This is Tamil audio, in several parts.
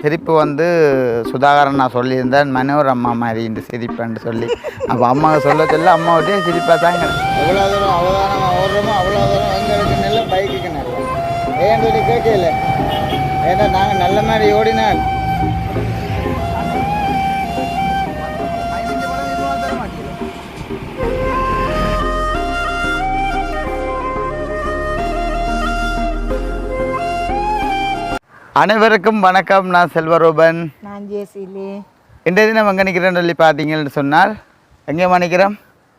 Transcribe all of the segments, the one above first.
சிரிப்பு வந்து சுதாகரன் நான் சொல்லியிருந்தேன் மனோர் அம்மா மாதிரி இந்த சிரிப்புன்னு சொல்லி. அப்போ அம்மாவை சொல்ல சொல்ல அம்மாவிட்டே சிரிப்பாக தாங்க எவ்வளோ தூரம் அவதானம் ஓடுறோமோ அவ்வளோ தூரம் வந்து இருக்குன்னு பைக்குக்கு நல்ல. ஏன் சொல்லி கேட்கல? ஏன்னா நாங்கள் நல்ல மாதிரி ஓடினால் அனைவருக்கும் வணக்கம். நான் செல்வரூபன். நான் ஜேசிலி இன்றைய தினம் எங்கே நிற்கிறேன்னு சொல்லி பார்த்தீங்கன்னு சொன்னால் எங்கே நிற்கிறோம்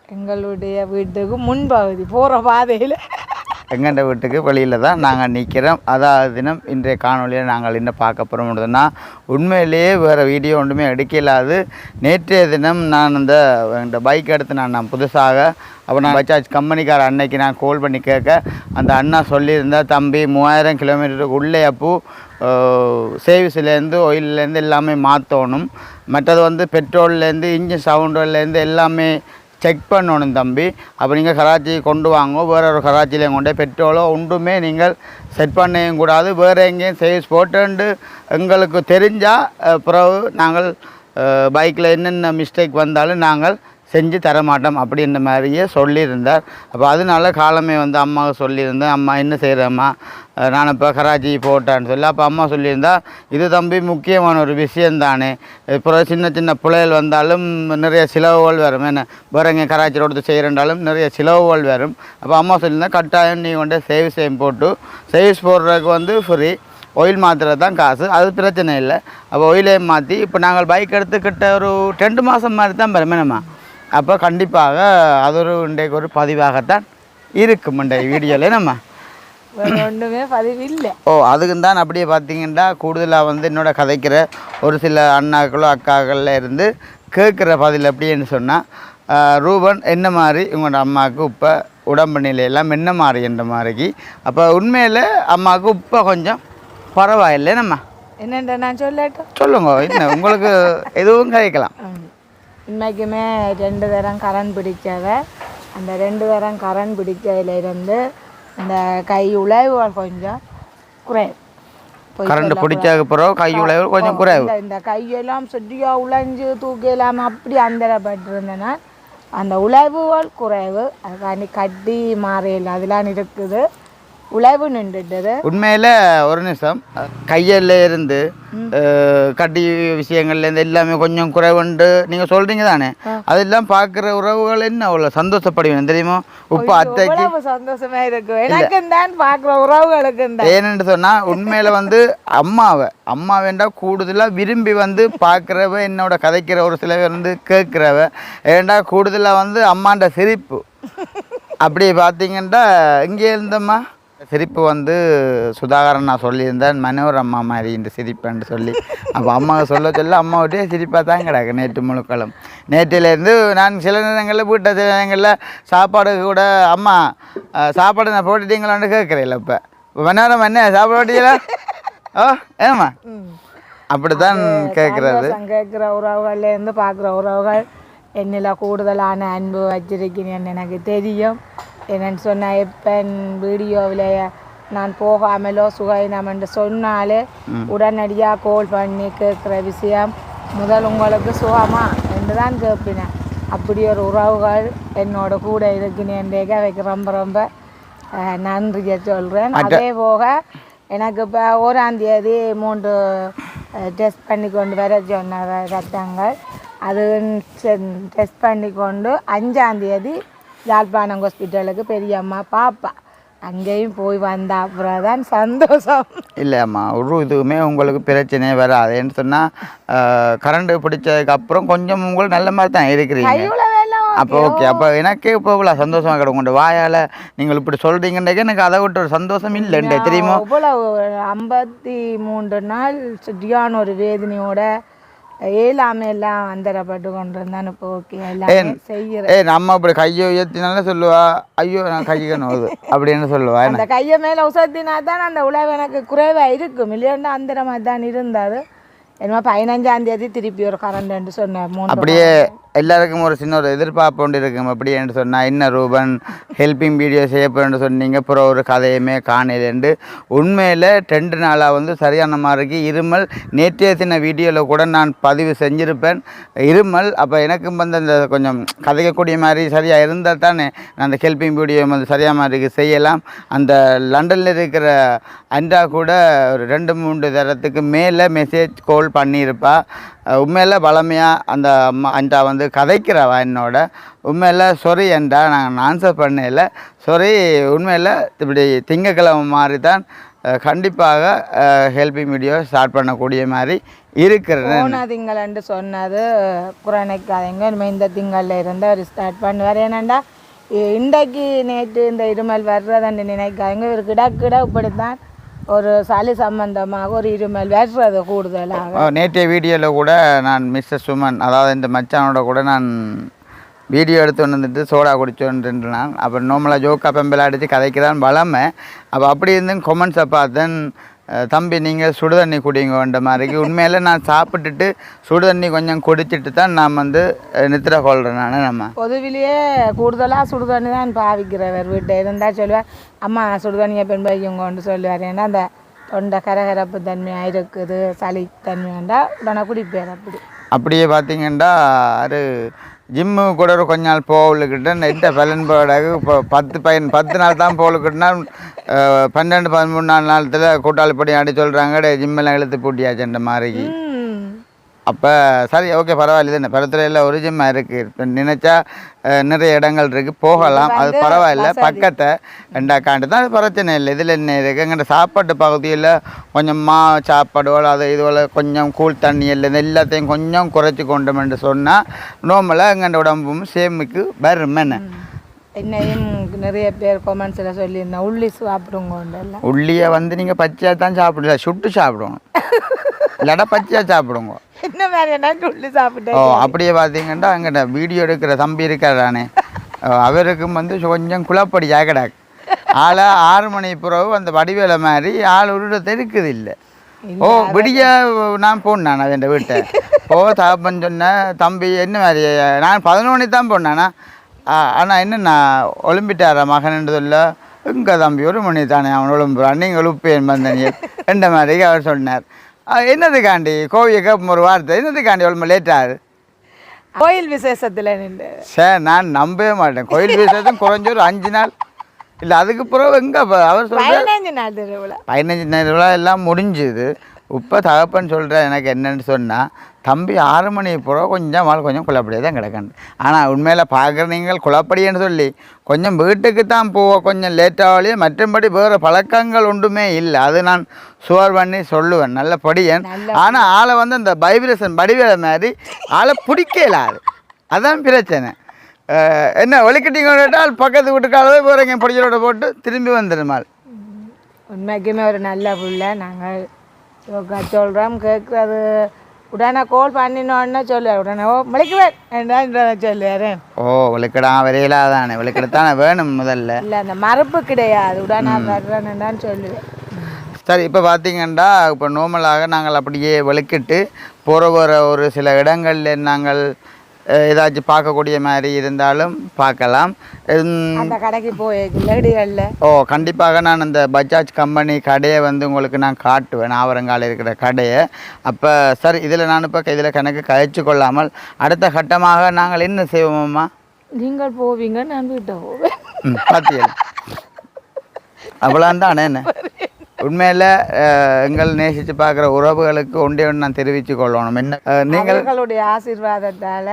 எங்களுடைய வீட்டுக்கு முன்பகுதி போகிற பாதையில். எங்கண்ட வீட்டுக்கு? வெளியில் தான் நாங்கள் நிற்கிறோம் அதாவது தினம் இன்றைய காணொலியில் நாங்கள் என்ன பார்க்க போகிறோம்னா உண்மையிலேயே வேறு வீடியோ ஒன்றுமே எடுக்கலாது நேற்றைய தினம் நான் அந்த இந்த பைக் எடுத்து நான் நான் புதுசாக அப்போ நான் பஜாஜ் கம்பெனிக்கார அன்னைக்கு நான் கால் பண்ணி கேட்க அந்த அண்ணா சொல்லியிருந்தா தம்பி மூவாயிரம் கிலோமீட்டருக்கு உள்ளே அப்போ சேவிஸ்லேருந்து ஒயிலேருந்து எல்லாமே மாற்றணும் மற்றது வந்து பெட்ரோல்லேருந்து இன்ஜின் சவுண்டுலேருந்து எல்லாமே செக் பண்ணணும் தம்பி. அப்போ நீங்கள் கராச்சி கொண்டு வாங்க. வேற ஒரு கராச்சியிலையும் கொண்டு பெட்ரோலோ ஒன்றுமே நீங்கள் செட் பண்ணவும் கூடாது. வேறு எங்கேயும் சேவ்ஸ் போட்டுண்டு எங்களுக்கு தெரிஞ்சால் பிறகு நாங்கள் பைக்கில் என்னென்ன மிஸ்டேக் வந்தாலும் நாங்கள் செஞ்சு தர மாட்டோம் அப்படின்ற மாதிரியே சொல்லியிருந்தார். அப்போ அதனால காலமே வந்து அம்மாவை சொல்லியிருந்தேன் அம்மா என்ன செய்கிறம்மா நான் இப்போ கராச்சி போட்டேன்னு சொல்லி. அப்போ அம்மா சொல்லியிருந்தா இது தம்பி முக்கியமான ஒரு விஷயம் தானே இப்போ சின்ன சின்ன பிள்ளைகள் வந்தாலும் நிறைய சிலவுகள் வரும். என்ன வேறு கராச்சி ரோடு செய்கிறண்டாலும் நிறைய சிலவுகள் வரும். அப்போ அம்மா சொல்லியிருந்தா கட்டாயம் நீ கொண்டு சேவிஸ் போட்டு சேவிஸ் போடுறதுக்கு வந்து ஃப்ரீ ஒயில் மாற்றுறது தான் காசு. அது பிரச்சனை இல்லை. அப்போ ஒயிலே மாற்றி இப்போ நாங்கள் பைக் எடுத்துக்கிட்ட ஒரு ரெண்டு மாதம் மாதிரி தான் பெருமைனம்மா அப்போ கண்டிப்பாக அது ஒரு இன்றைக்கு ஒரு பதிவாகத்தான் இருக்கும் இன்றைய வீடியோவில் நம்ம ஒன்றுமே பதிவு இல்லை ஓ அதுக்கு தான் அப்படியே பார்த்தீங்கன்னா கூடுதலாக வந்து என்னோட கதைக்கிற ஒரு சில அண்ணாக்களோ அக்காக்கள்ல இருந்து கேட்குற பதில் எப்படின்னு சொன்னால் ரூபன் என்ன மாதிரி உங்களோட அம்மாவுக்கு இப்போ உடம்பு நிலையெல்லாம் என்ன மாதிரி என்ற மாதிரிக்கு அப்போ உண்மையில் அம்மாவுக்கு இப்போ கொஞ்சம் பரவாயில்லை நம்ம என்னென்ற நான் சொல்லட்டும். சொல்லுங்க என்ன உங்களுக்கு எதுவும் கதைக்கலாம் ம். இன்னைக்குமே ரெண்டு தரம் கரண் பிடிச்சவ அந்த ரெண்டு தரம் கரண் பிடிச்சதுல இருந்து இந்த கை உழைவுகள் கொஞ்சம் குறைவு கரண்ட். பிடிச்சதுக்கு பிறகு கை உழைவு கொஞ்சம் குறைவு இந்த- கையெல்லாம் சுட்டியா உழைஞ்சு தூக்கலாம் அப்படி அந்தரப்பட்டிருந்தேன்னா அந்த உழைவுகள் குறைவு அதுக்காண்டி கட்டி மாறையில் அதெல்லாம் இருக்குது உழைவு நின்றுட்டது. உண்மையில் ஒரு நிமிஷம். கையில் இருந்து கட்டி விஷயங்கள்லேருந்து எல்லாமே கொஞ்சம் குறைவுண்டு. நீங்கள் சொல்கிறீங்க தானே? அதெல்லாம் பார்க்குற உறவுகள் என்ன அவ்வளோ சந்தோஷப்படுவேன் தெரியுமா? உப்பு அத்தைக்கு சந்தோஷமா இருக்கு. எனக்கும் தான் பார்க்குற உறவுகளுக்கும் தான். ஏன்னு சொன்னால் உண்மையில் வந்து அம்மாவை அம்மா வேண்டா கூடுதலாக விரும்பி வந்து பார்க்குறவ என்னோட கதைக்கிற ஒரு சில பேர் வந்து கேட்குறவ ஏண்டா கூடுதலாக வந்து அம்மாண்ட சிரிப்பு? அப்படி பார்த்தீங்கன்னா இங்கே இருந்தம்மா. சிரிப்பு வந்து சுதாகரன் நான் சொல்லியிருந்தேன் மனோர் அம்மா மாதிரி இந்த சிரிப்புன்னு சொல்லி. அப்போ அம்மாவை சொல்ல சொல்ல அம்மாவிட்டே சிரிப்பாக தான் கிடக்கு நேற்று முழுக்களும். நேற்றிலேருந்து நான் சில நேரங்களில் வீட்டை சில நேரங்களில் சாப்பாடு கூட அம்மா சாப்பாடு நான் போட்டுட்டீங்களான்னு கேட்குறேன் இப்போ. மனோரம் என்ன சாப்பாடு போட்டீங்களா? ஓ ஏம்மா அப்படித்தான் கேட்குறது. கேட்குற உறவுகள்ல இருந்து பார்க்குற உறவுகள் என்னில் கூடுதலான அன்பு வச்சிருக்கிறேன்னு எனக்கு தெரியும். என்னன்னு சொன்னால் எப்போ வீடியோவில் நான் போகாமலோ சுகைனம் என்று சொன்னாலே உடனடியாக கால் பண்ணி கேட்குற விஷயம் முதல் உங்களுக்கு சுகமா என்று தான் கேட்பினேன். அப்படி ஒரு உறவுகள் என்னோட கூட இருக்கிறேன் அவைக்கு ரொம்ப ரொம்ப நன்றியை சொல்கிறேன் அதே போக எனக்கு இப்போ ஓராம் தேதி மூன்று டெஸ்ட் பண்ணி கொண்டு வர சொன்ன ரத்தங்கள். அது டெஸ்ட் பண்ணி கொண்டு அஞ்சாம் தேதி யாழ்ப்பாணம் ஹாஸ்பிட்டலுக்கு பெரியம்மா பாப்பா. அங்கேயும் போய் வந்த அப்புறம் தான் சந்தோஷம். இல்லைம்மா ஒரு இதுவுமே உங்களுக்கு பிரச்சனையே வராது. ஏன்னு சொன்னால் கரண்ட் பிடிச்சதுக்கு அப்புறம் கொஞ்சம் உங்களுக்கு நல்ல மாதிரி தான் இருக்கிறீங்க. இவ்வளோ அப்போ ஓகே. அப்போ எனக்கே இப்போ இவ்வளோ சந்தோஷமாக கிடக்கும். உங்களோட வாயால் நீங்கள் இப்படி சொல்கிறீங்கன்றக்கு எனக்கு அதை விட்டு ஒரு சந்தோஷம் இல்லைண்டே தெரியுமா? இவ்வளவு ஐம்பத்தி மூன்று நாள் சரியான ஒரு வேதனையோட ஏழாமை எல்லாம் அந்தரப்பட்டு கொண்டு இருந்தான் இப்போ ஓகே எல்லாம் செய்யற ஏய் நம்ம இப்படி கையை உயர்த்தினாலும் சொல்லுவா ஐயோ நான் நோவுது அப்படின்னு சொல்லுவா அந்த கையை மேல உசத்தினா தான் அந்த உழவு எனக்கு குறைவா இருக்கும். இல்லையாண்டா அந்த மாதிரி தான் இருந்தாரு. என்னமோ பதினஞ்சாம் தேதி திருப்பி ஒரு கரண்ட் சொன்னார். மூன்று அப்படியே எல்லாருக்கும் ஒரு சின்ன ஒரு எதிர்பார்ப்பு ஒன்று இருக்கும். அப்படி என்று சொன்னால் என்ன ரூபன் ஹெல்பிங் வீடியோ செய்ய போகிறேன்னு சொன்னீங்க. அப்புறம் ஒரு கதையுமே காணலேண்டு உண்மையில் ரெண்டு நாளாக வந்து சரியான மாதிரிக்கு இருமல். நேற்றைய சின்ன வீடியோவில் கூட நான் பதிவு செஞ்சுருப்பேன். இருமல் அப்போ எனக்கும் வந்து அந்த கொஞ்சம் கதைக்கக்கூடிய மாதிரி சரியாக இருந்தால் தானே நான் அந்த ஹெல்பிங் வீடியோ வந்து சரியாக மாதிரிக்கு செய்யலாம். அந்த லண்டனில் இருக்கிற அண்டா கூட ஒரு ரெண்டு மூன்று தரத்துக்கு மேலே மெசேஜ் கால் பண்ணியிருப்பா. உண்மையில் பழமையாக அந்த அம்மா வந்து கதைக்கிறவா என்னோட. உண்மையில் சொறி என்றால் நான் ஆன்சர் பண்ணல சொறி உண்மையில் இப்படி திங்கக்கிழமை மாதிரி தான் கண்டிப்பாக ஹெல்பிங் வீடியோ ஸ்டார்ட் பண்ணக்கூடிய மாதிரி இருக்கிறது போன திங்களன்று சொன்னது குறைனைக்காதங்க இனிமேல் இந்த திங்களில் இருந்து அவர் ஸ்டார்ட் பண்ணுவார். ஏன்னாண்டா இன்றைக்கு நேற்று இந்த இருமல் வர்றதுன்னு நினைக்காதங்க. இவர் கிட கிட இப்படித்தான் ஒரு சளி சம்பந்தமாக ஒரு இருமல் வர்றது கூடுதலாக. நேற்றைய வீடியோவில் கூட நான் மிஸ்டர் சுமன் அதாவது இந்த மச்சானோட கூட நான் வீடியோ எடுத்து வந்துட்டு சோடா குடிச்சோன்ட்டு நான் அப்புறம் நோமலாக ஜோக்கா பெம்பலாக அடித்து கதைக்கிறான் வளமை. அப்போ அப்படி இருந்தும் கொமெண்ட்ஸை பார்த்தேன். தம்பி நீங்கள் சுடுதண்ணி குடிங்கன்ற மாதிரிக்கு உண்மையில் நான் சாப்பிட்டுட்டு சுடுதண்ணி கொஞ்சம் குடிச்சிட்டு தான் நான் வந்து நித்திரை கொள்கிறேன் நான் நம்ம பொதுவிலேயே கூடுதலாக சுடுதண்ணி தான் பாவிக்கிறவர் வீட்டை. இருந்தால் சொல்லுவார் அம்மா சுடுதண்ணியை பெண் பையங்கன்னு சொல்லுவார். ஏன்னா அந்த தொண்டை கரகரப்பு தன்மையாக இருக்குது சளி தன்மையாண்டா உடனே குடிப்பேர் அப்படி. அப்படியே பார்த்தீங்கன்னா அது ஜிம்மு கூட ஒரு கொஞ்ச நாள் போகலுக்கிட்ட நெட்டை பலன் போடாக இப்போ பத்து பையன் பத்து நாள் தான் போகலுக்கிட்டனா பன்னெண்டு பதிமூணு நாள் நாளத்தில் கூட்டாளி படி அடி சொல்கிறாங்க ஜிம்மெல்லாம் இழுத்து பூட்டியாச்சுன்ற மாதிரி அப்போ சரி ஓகே பரவாயில்ல தானே பரத்துலையில் ஒரு ஜிம்மா இருக்குது இப்போ நினச்சா நிறைய இடங்கள் இருக்குது போகலாம். அது பரவாயில்ல. பக்கத்தை ரெண்டாக்காண்டு. தான் அது பிரச்சனை இல்லை. இதில் என்ன இருக்குது எங்கிட்ட சாப்பாட்டு பகுதியில் கொஞ்சம் மா சாப்பாடுகள் அது இதுவரை கொஞ்சம் கூழ் தண்ணி இல்லை எல்லாத்தையும் கொஞ்சம் குறைச்சி கொண்டோம்னு சொன்னால் நோம்பலாக எங்கள்ட உடம்பும் சேமிக்கு வரும் என்ன என்னையும் நிறைய பேர் கொமெண்ட்ஸில் சொல்லியிருந்தேன். உள்ளி சாப்பிடுங்கோண்டெல்லாம் உள்ளியை வந்து நீங்கள் பச்சையாக தான் சாப்பிடல சுட்டு சாப்பிடணும் இல்லாட்டா பச்சையாக சாப்பிடுங்க என்ன மாதிரி என்ன உள்ளி ஓ சாப்பிட்டேன் அப்படியே பார்த்தீங்கன்னா அங்கிட்ட வீடியோ எடுக்கிற தம்பி இருக்காரானே அவருக்கும் வந்து கொஞ்சம் குழப்படி ஜாக்கடாக். ஆளை ஆறு மணி பிறகு அந்த வடிவேலை மாதிரி ஆள் உருடத்தை இருக்குது இல்லை ஓ விடிய நான் போனேன் அவன் வீட்டை? ஓ தாப்பன் சொன்னேன் தம்பி என்ன மாதிரி நான் பதினொன்று தான் போனேண்ணா ஆனால் என்னண்ணா ஒலிம்பிட்டாரா மகன் சொல்ல எங்க தம்பி ஒரு மணி தானே அவன் ஒழும்புறான் நீங்கள் எழுப்பேன் வந்தனியல் என்ற மாதிரி அவர் சொன்னார். "ஆ, என்னதுக்காண்டி? கோவிலுக்கு ஒரு வார்த்தை. என்னதுக்காண்டி எவ்வளோ லேட்டாகுது கோயில் விசேஷத்தில் நின்று. சார் நான் நம்பவே மாட்டேன். கோயில் விசேஷம் குறைஞ்ச ஒரு அஞ்சு நாள். இல்லை அதுக்கு பிறகு எங்கே அவர் சொல்ற பதினஞ்சு நாள் திருவிழா. பதினஞ்சு நேரம் எல்லாம் முடிஞ்சுது. இப்போ தகப்பன் சொல்கிற எனக்கு என்னன்னு சொன்னால் தம்பி ஆறு மணி பிறகு கொஞ்சம் மால் கொஞ்சம் குழப்படியே தான் கிடக்கண்டு ஆனால் உண்மையில் பார்க்குற நீங்கள் குழப்படின்னு சொல்லி கொஞ்சம் வீட்டுக்கு தான் போக கொஞ்சம் லேட்டாகலையே மற்றபடி வேறு பழக்கங்கள் ஒன்றுமே இல்லை. அது நான் சுவர் பண்ணி சொல்லுவேன். நல்ல படியன் ஆனால் ஆளை வந்து அந்த பைபிரேஷன் வடிவேல மாதிரி ஆளை பிடிக்கலாது அதான் பிரச்சனை. என்ன ஒலிக்கட்டிங்க கேட்டால் பக்கத்து வீட்டுக்காலவே போகிறீங்க படிச்சலோட போட்டு திரும்பி வந்துடுமாள் உண்மைக்குமே ஒரு நல்ல புள்ள. நாங்கள் சொல்கிறோம் கேட்குறது உடனே கோல் பண்ணினோடனே சொல்லுவார். உடனே ஓ மலைக்குவேன் என்ன சொல்லுவார். ஓ விளக்கடா வரையிலாதானே. விளக்கெடுத்தானே வேணும் முதல்ல. இல்லை அந்த மறுப்பு கிடையாது. உடனே வர்றேன்னு சொல்லுவேன். சரி இப்போ பார்த்தீங்கன்னா இப்போ நார்மலாக நாங்கள் அப்படியே விளக்கிட்டு போகிற போகிற ஒரு சில இடங்களில் நாங்கள் ஏதாச்சும் பார்க்கக்கூடிய மாதிரி இருந்தாலும் பார்க்கலாம். அந்த கடைக்கு போய் லேடிகளில் ஓ கண்டிப்பாக நான் அந்த பஜாஜ் கம்பெனி கடையை வந்து உங்களுக்கு நான் காட்டுவேன். ஆவரங்கால இருக்கிற கடையை. அப்போ சரி இதில் நான் இப்போ இதில் கணக்கு கழிச்சு கொள்ளாமல் அடுத்த கட்டமாக நாங்கள் என்ன செய்வோம்மா நீங்கள் போவீங்க நான் வீட்டை போவேன். பார்த்தீங்களா என்ன? உண்மையில் எங்கள் நேசித்து பார்க்குற உறவுகளுக்கு ஒன்றே ஒன்று நான் தெரிவித்து கொள்ளணும். என்ன நீங்கள் ஆசீர்வாதத்தால்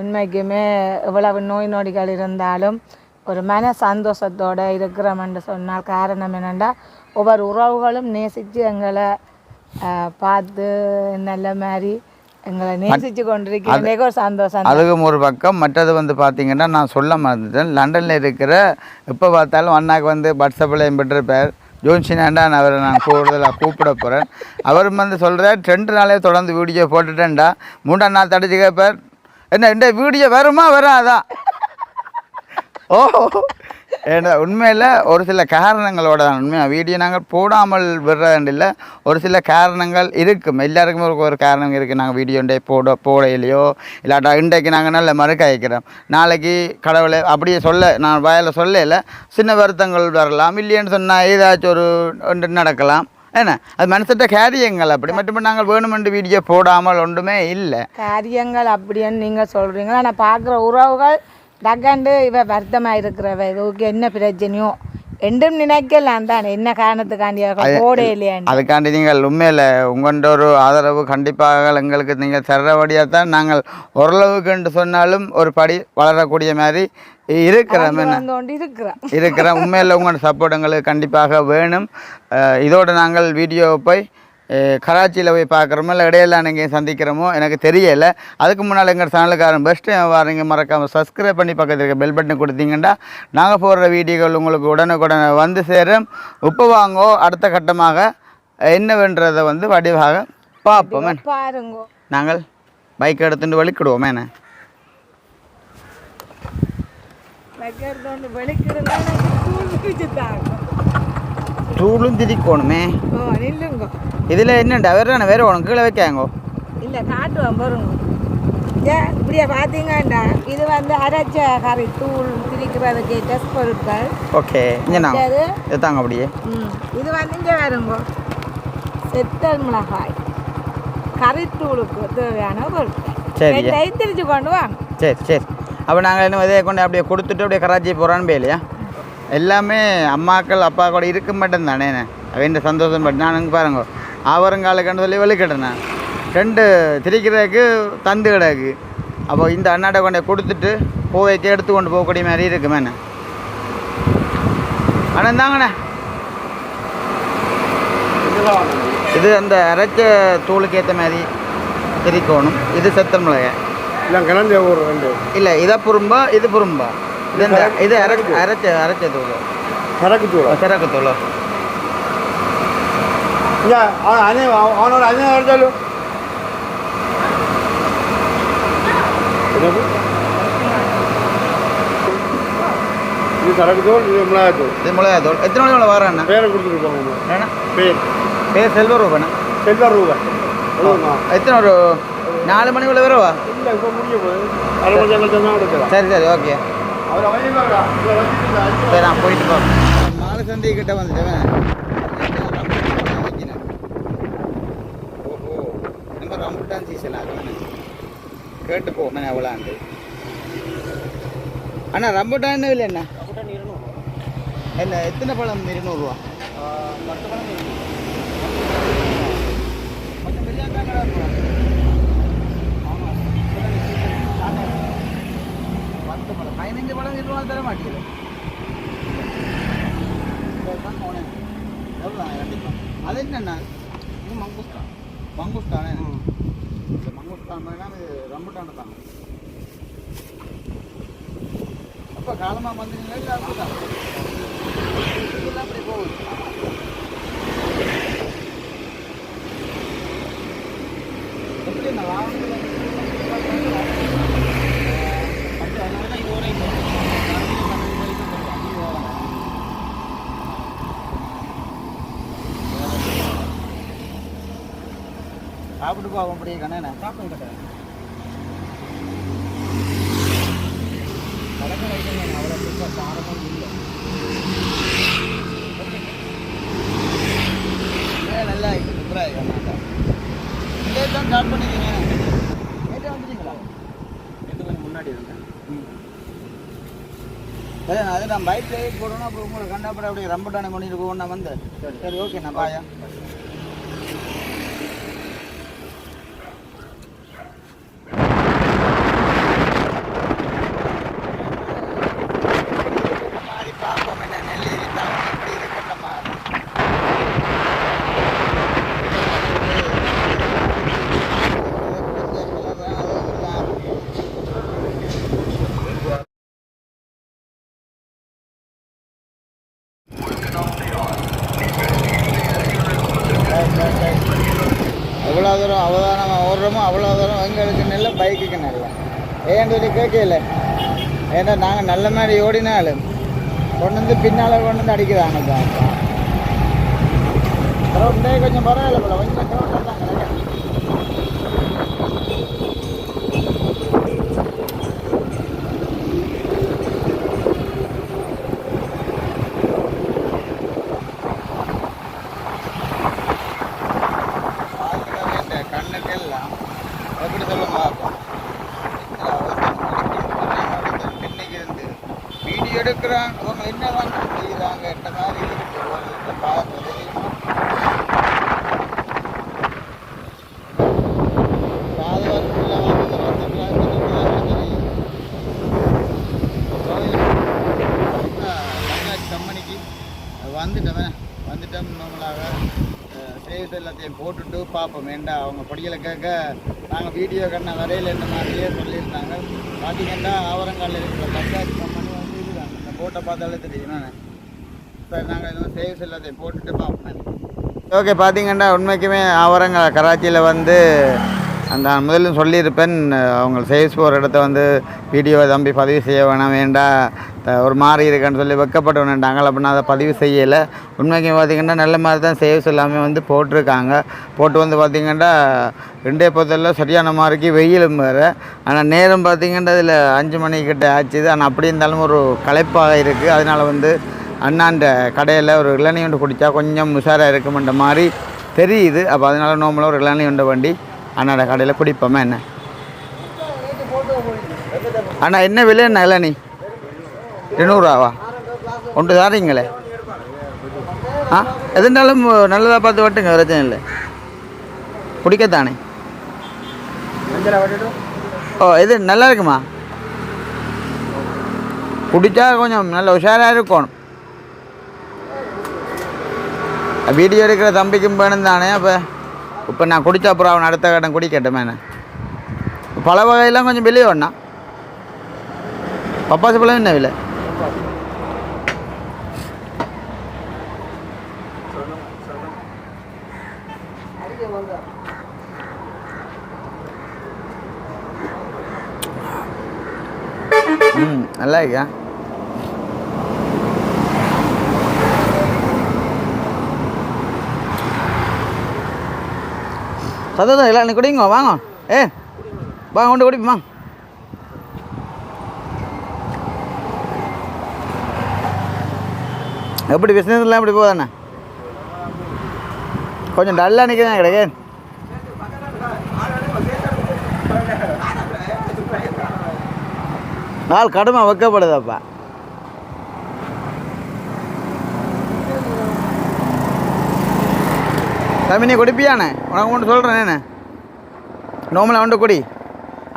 உண்மைக்குமே எவ்வளவு நோய் நொடிகள் இருந்தாலும் ஒரு மன சந்தோஷத்தோட இருக்கிறோம்னு சொன்னால் காரணம் என்னென்னா ஒவ்வொரு உறவுகளும் நேசித்து எங்களை பார்த்து நல்ல மாதிரி எங்களை நேசித்து கொண்டிருக்கிறதுக்கு ஒரு சந்தோஷம் அதுக்கும் ஒரு பக்கம். மற்றது வந்து பார்த்தீங்கன்னா நான் சொல்ல மறந்துட்டேன். லண்டனில் இருக்கிற எப்போ பார்த்தாலும் அண்ணாக்கு வந்து வாட்ஸ்அப்பில் பெற்றிருப்பார் ஜோன்சினாண்டா அவரை நான் கூடுதலாக கூப்பிட போகிறேன் அவர் வந்து சொல்கிறார் ரெண்டு நாளே தொடர்ந்து வீடியோ போட்டுட்டேன்டா. மூன்றாம் நாள் தடிச்சு கேட்பார். என்ன இந்த வீடியோ வருமா வராதா? ஓ ஏன்னா உண்மையில் ஒரு சில காரணங்களோட தான். உண்மையாக வீடியோ நாங்கள் போடாமல் விடுறதுன்னு இல்லை ஒரு சில காரணங்கள் இருக்கும். எல்லாருக்குமே ஒரு ஒரு காரணம் இருக்குது நாங்கள் வீடியோ இண்டே போட போடையிலையோ இல்லாட்டா இன்றைக்கு நாங்கள் நல்ல மறுக்க வைக்கிறோம். நாளைக்கு கடவுளை அப்படியே சொல்ல நான் வாயில் சொல்லல சின்ன வருத்தங்கள் வரலாம். இல்லைன்னு சொன்னால் ஏதாச்சும் ஒரு ஒன்று நடக்கலாம். என்ன? அது மனசிட்ட காரியங்கள் அப்படி. மட்டும் நாங்கள் வேணுமென்று வீடியோ போடாமல் ஒன்றுமே இல்லை. காரியங்கள் அப்படின்னு நீங்கள் சொல்கிறீங்க ஆனால் பார்க்குற உறவுகள் டக்காண்டு இவ வருத்தமாக இருக்கிறவ இதுக்கு என்ன பிரச்சனையோ? ரெண்டும் நினைக்கலாம் தானே என்ன காரணத்துக்காண்டியாக போட இல்லையான்னு அதுக்காண்டி நீங்கள் உண்மையில் உங்கள்கிட்ட ஒரு ஆதரவு கண்டிப்பாக எங்களுக்கு நீங்கள் தர்றபடியாக தான் நாங்கள் ஓரளவுக்கு என்று சொன்னாலும் ஒரு படி வளரக்கூடிய மாதிரி இருக்கிறோம் இருக்கிறோம் இருக்கிறோம் உண்மையில் உங்களோட சப்போர்ட் எங்களுக்கு கண்டிப்பாக வேணும் இதோட நாங்கள் வீடியோ போய் கராச்சியில் போய் பார்க்குறோமோ இல்லை இடையில நீங்கள் சந்திக்கிறோமோ எனக்கு தெரியலை. அதுக்கு முன்னால் எங்கள் சேனலுக்காரன் பெஸ்ட்டு வாரீங்க மறக்காமல் சப்ஸ்கிரைப் பண்ணி பக்கத்தில் இருக்க பெல் பட்டன் கொடுத்தீங்கன்னா நாங்கள் போடுற வீடியோக்கள் உங்களுக்கு உடனுக்குடனே வந்து சேரும். உப்பு வாங்கோ அடுத்த கட்டமாக என்னவென்றதை வந்து வடிவாக பார்ப்போமே. பாருங்க. நாங்கள் பைக் எடுத்துட்டு வலிக்கிடுவோமே என்ன? வெளிக்கிறதா தாங்க ஓ நில்லுங்க இதில் என்னண்டா வேறு தானே வேறு உனக்கு கீழே வைக்காங்கோ இல்லை காட்டுவேன் பாருங்க இப்படியே பார்த்தீங்கன்னா இது வந்து அரைச்ச கறி தூள் திரிக்கிறதுக்கு டெஸ்ட் பொருட்கள் ஓகே இங்கே அது எடுத்தாங்க அப்படியே இது வந்து இங்கே வருங்க செத்தல் மிளகாய் கறித்தூளுக்கு தேவையான பொருட்கள். ரெண்டையும் திரிச்சு கொண்டு வாங்க சரி சரி அப்போ நாங்கள் என்ன இதே கொண்டு அப்படியே கொடுத்துட்டு அப்படியே கராச்சி போகிறான்னு இல்லையா எல்லாமே அம்மாக்கள் அப்பா கூட இருக்க மாட்டேன் தானே அவன் சந்தோஷம் பட்டு நான் இங்கே பாருங்க. ஆவரங்காலுக்குன்னு சொல்லி வெளிக்கிட்டேன் ரெண்டு திரிக்கிறதுக்கு தந்து கிடக்கு. அப்போ இந்த அண்ணாட்ட கொண்டு கொடுத்துட்டு போவைக்கு எடுத்து கொண்டு போகக்கூடிய மாதிரி இருக்குமே என்ன? அண்ணா இந்தாங்கண்ணே. இது அந்த அரைச்ச தூளுக்கு ஏற்ற மாதிரி திரிக்கணும். இது செத்தல் மிளகாய். இல்லை கிளஞ்ச ஊர் ரெண்டு. இல்லை இதை புரும்பா இது புரும்பா? இது இந்த இது அரைச்ச அரைச்ச அரைச்ச தூள் சரக்கு தூரம் சிறக்கு தூள் இல்லை அவன் அண்ணே அவனோட அண்ணன் எடுத்தாலும் இது சரக்கு தூள் இது மிளகாய் தூள் இது மிளகாய் தூள் எத்தனை மணி இவ்வளோ வரேண்ணா பேரை கொடுத்துருப்பாங்க உங்களுக்கு. ஏண்ணா பேர் பேர் செல்வ ரூபாண்ணா செல்வர் ரூபாய் எவ்வளோண்ணா எத்தனை ஒரு நாலு மணி இவ்வளோ சரி நான் போயிட்டு போகிறேன் மாலை சந்தை கிட்ட வந்துட்டேன் ஓஹோ நம்ம ரம்புட்டான் சீசன் ஆகுது கேட்டு போ நான் எவ்வளோண்டு அண்ணா ரம்புட்டான் இல்லை என்ன? என்ன எத்தனை பழம்? இருநூறுவா பத்து பழம் பதினஞ்சு பழம் இருபது தர மாட்டேங்குது அது என்னண்ணா இது மங்குஸ்தான் மங்குஸ்தானே இந்த மங்குஸ்தான் இது ரம்புட்டான தான் அப்போ காலமாக வந்தீங்களா இல்லை இதெல்லாம் அப்படி போகுது எப்படி நான் போவோம் அப்படியே கண்ணே சாப்பிட்டு நல்லா இருக்கு. சூப்பராக இருக்கு. இங்கே தான் ஸ்டார்ட் பண்ணிக்கிங்க நேற்று வந்துட்டீங்களா? நேற்று கொஞ்சம் முன்னாடி இருந்தேன். சரி அது நான் பைக்கில் போடணும் அப்புறம் உங்களை கண்டாப்பட அப்படியே ரம்பட்டானை பண்ணிட்டு போகணும் நான் வந்து. சரி. ஓகே நான் பாயா எவ்வளோ தூரம் அவதானம் ஓடுறோமோ அவ்வளோ தூரம் எங்களுக்கு நல்ல பைக்குக்கு நல்ல ஏன் சொல்லி கேட்கல ஏன்னா நாங்கள் நல்ல மாதிரி ஓடினாலும் கொண்டு வந்து பின்னால் கொண்டு வந்து அடிக்கிறாங்க. கொஞ்சம் பரவாயில்ல கொஞ்சம் கிரௌண்ட் தான் கிடக்கு. பார்க்கவே இந்த கண்ணுக்கெல்லாம் எப்படி சொல்லுங்க பார்ப்போம் இன்னைக்கு இருந்து வீடியோ எடுக்கிறாங்க அவங்க என்னதான் செய்கிறாங்க என்ன மாதிரி இருக்கு உலகத்தை பார்க்க தெரியுமா பாதுகாப்புல வந்து வந்துடுறாங்க, வந்துடுறாங்க தெரியும். தங்கச்சி கம்பெனிக்கு வந்துட்டவன் வந்துட்டோம் நம்மளாக சேவ்ஸ் எல்லாத்தையும் போட்டுட்டு பார்ப்போம். ஏண்டா அவங்க படிக்கலை கேட்க நாங்கள் வீடியோ கண்ண வரையில் இந்த மாதிரியே சொல்லியிருந்தாங்க. பார்த்தீங்கன்னா ஆவரங்காலில் இருக்கிற பஞ்சாயத்து கம்பெனி வந்து இதுதான் இந்த போட்டை பார்த்தாலே தெரியும் நான் சரி நாங்கள் எதுவும் சேவ்ஸ் எல்லாத்தையும் போட்டுட்டு பார்ப்போம். ஓகே பார்த்தீங்கன்னா உண்மைக்குமே ஆவரங்க கராச்சியில் வந்து அந்த முதல்ல சொல்லியிருப்பேன் அவங்க சேல்ஸ் போகிற இடத்த வந்து வீடியோ தம்பி பதிவு செய்ய வேணாம் வேண்டாம் ஒரு மாதிரி இருக்கேன்னு சொல்லி வெக்கப்பட்டு வேண்டாங்க அப்படின்னா அதை பதிவு செய்யலை. உண்மைக்கு பார்த்திங்கன்னா நல்ல மாதிரி தான் சேவ்ஸ் எல்லாமே வந்து போட்டிருக்காங்க. போட்டு வந்து பார்த்திங்கன்னா ரெண்டே பொறுத்தவரை சரியான மாதிரிக்கு வெயிலும் வேறு. ஆனால் நேரம் பார்த்திங்கன்னா இதில் அஞ்சு மணிக்கிட்ட ஆச்சுது. ஆனால் அப்படி இருந்தாலும் ஒரு களைப்பாக இருக்குது அதனால் வந்து அண்ணாண்ட கடையில் ஒரு இளநீ ஒன்று குடித்தா கொஞ்சம் உஷாராக இருக்குமென்ற மாதிரி தெரியுது. அப்போ அதனால் நோம்பலாம் ஒரு இளநீ உண்ட வண்டி அண்ணாண்ட கடையில் குடிப்போமா என்ன? அண்ணா என்ன விலை என்ன இளநீ? இருநூறுவாவா ஒன்று தாரீங்களே. ஆ எதுனாலும் நல்லதாக பார்த்து வட்டுங்க பிரச்சனை இல்லை. குடிக்கத்தானே? ஓ இது நல்லா இருக்குமா? குடித்தா கொஞ்சம் நல்ல உஷாராக இருக்கணும். வீடியோ எடுக்கிற தம்பிக்கும் வேணும் தானே அப்போ இப்போ நான் குடித்த அப்புறம் அவன் அடுத்த கடன் குடிக்கட்டுமே பல வகையெல்லாம் கொஞ்சம் வெளியே ஒன்றா பப்பாசு பழம் என்ன விலை? ம் நல்லா இருக்கா? சதவீதம் எல்லாம் நீ குடிங்க வாங்க. ஏ வாங்க கொண்டு குடிப்போம் வாங்க. எப்படி பிஸ்னஸ்லாம் எப்படி போகுதாண்ணே கொஞ்சம் டல்லாக நிற்கிறேன் கிடையாது நாள் கடுமை வைக்கப்படுதப்பா தம்பி நீ குடிப்பியாண்ணே உனக்கு ஒன்று சொல்கிறேன் என்ன நோமலை உண்டு குடி.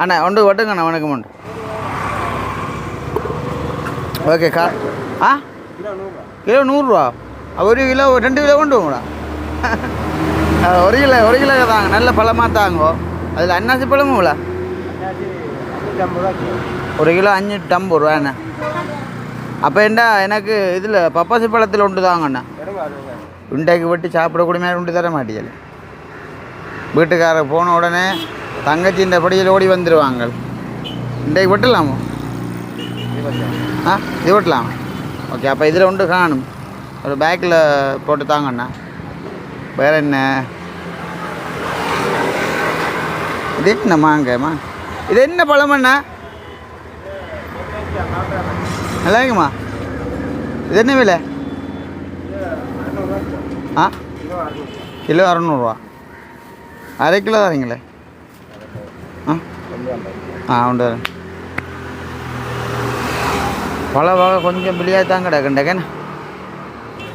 அண்ணா உண்டு ஒட்டுங்கண்ணா உனக்கு உண்டு ஓகே கா ஆ? கிலோ நூறுரூவா. ஒரு கிலோ ரெண்டு கிலோ கொண்டு போங்கடா. ஒரு கிலோ ஒரு கிலோ தாங்க. நல்ல பழமாக தாங்கோ. அதில் அன்னாசி பழமும் இவ்வளோ ஒரு கிலோ அஞ்சூற்றி ஐம்பது ரூபாண்ணே அப்போ என்ன எனக்கு இதில் பப்பாசி பழத்தில் ஒன்று தாங்கண்ணா உண்டைக்கு வெட்டி சாப்பிடக்கூடிய மாதிரி உண்டு தர மாட்டீங்க வீட்டுக்காரர் போன உடனே தங்கச்சி இந்த படியில் ஓடி வந்துடுவாங்க இன்றைக்கு வெட்டலாமோ? ஆ இது விட்டலாம்? ஓகே அப்போ இதில் உண்டு காணும். ஒரு பேக்கில் போட்டு தாங்கண்ணா. வேறு என்ன? இது என்ன மாங்கம்மா? இது என்ன பழமண்ணா? நல்லா இருக்குமா? இது என்ன விலை ஆ கிலோ அறநூறுவா. அரை கிலோ தரீங்களே? ஆ? ஆ உண்டு. தரேன் பல வகை கொஞ்சம் பிள்ளையாக தான் கிடக்குண்டக்கண்ணா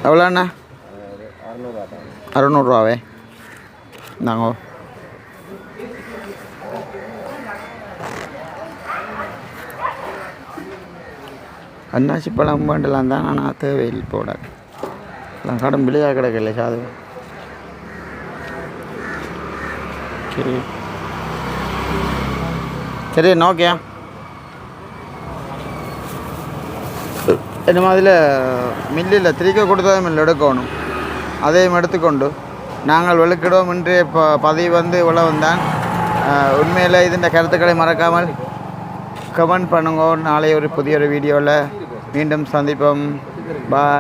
எவ்வளோண்ணா? அறநூறுவாவே. நாங்கள் அன்னாசி பழம் வேண்டலாம் தான் ஆனால் தேவையில் போட நான் கடும் பிள்ளையாக கிடக்கல சாது சரி. சரி நோக்கியா? என்னமோ அதில் மில்லில் திரிக்க கொடுத்தது மில் எடுக்கணும். அதையும் எடுத்துக்கொண்டு நாங்கள் வெளுக்கிடுவோம் இன்றைய ப பதிவு வந்து உழவந்தான் உண்மையில் இதன் கருத்துக்களை மறக்காமல் கமெண்ட் பண்ணுங்க. நாளை ஒரு புதிய ஒரு வீடியோவில் மீண்டும் சந்திப்போம். பாய்.